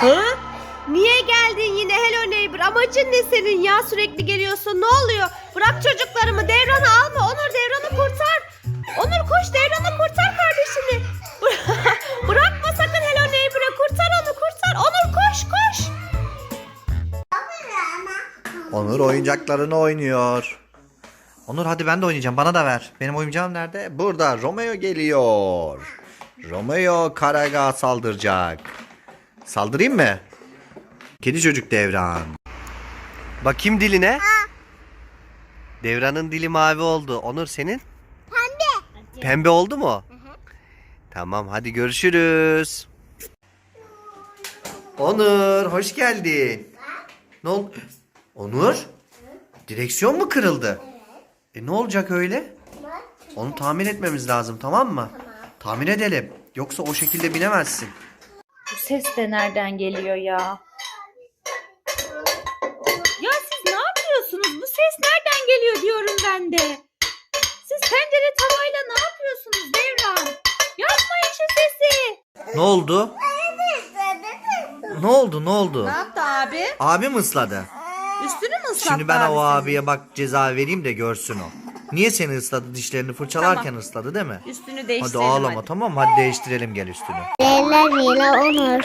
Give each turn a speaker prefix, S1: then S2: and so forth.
S1: Hı? Niye geldin yine Hello Neighbor? Amacın ne senin ya? Sürekli geliyorsun. Ne oluyor? Bırak çocuklarımı. Devran'ı alma. Onur Devran'ı kurtar. Onur koş Devran'ı kurtar kardeşini. Bırakma sakın Hello Neighbor'ı. Kurtar onu kurtar. Onur koş koş.
S2: Onur oyuncaklarını oynuyor. Onur hadi ben de oynayacağım. Bana da ver. Benim oyuncağım nerede? Burada. Romeo geliyor. Romeo Karaga saldıracak. Saldırayım mı? Kedi çocuk Devran. Bakayım diline. Devran'ın dili mavi oldu. Onur senin? Pembe. Pembe oldu mu? Tamam hadi görüşürüz. Onur hoş geldin. Ne oldu? Onur? Direksiyon mu kırıldı? E ne olacak öyle? Onu tamir etmemiz lazım tamam mı? Tamir edelim. Yoksa o şekilde binemezsin.
S3: Bu ses de nereden geliyor ya? Ya siz ne yapıyorsunuz? Bu ses nereden geliyor diyorum ben de. Siz tencere tavayla ne yapıyorsunuz Devran? Yapmayın şu sesi.
S2: Ne oldu? Ne oldu ne oldu?
S1: Ne yaptı abi?
S2: Abim ısladı.
S1: Üstünü mü ıslattı
S2: Şimdi ben o
S1: abi
S2: abiye bak ceza vereyim de görsün o. Niye seni ısladı dişlerini fırçalarken ısladı değil mi?
S1: Üstünü
S2: Hadi
S1: değiştirelim
S2: ağlama tamam mı? hadi değiştirelim gel üstünü.
S4: Leyla Leyla Onur.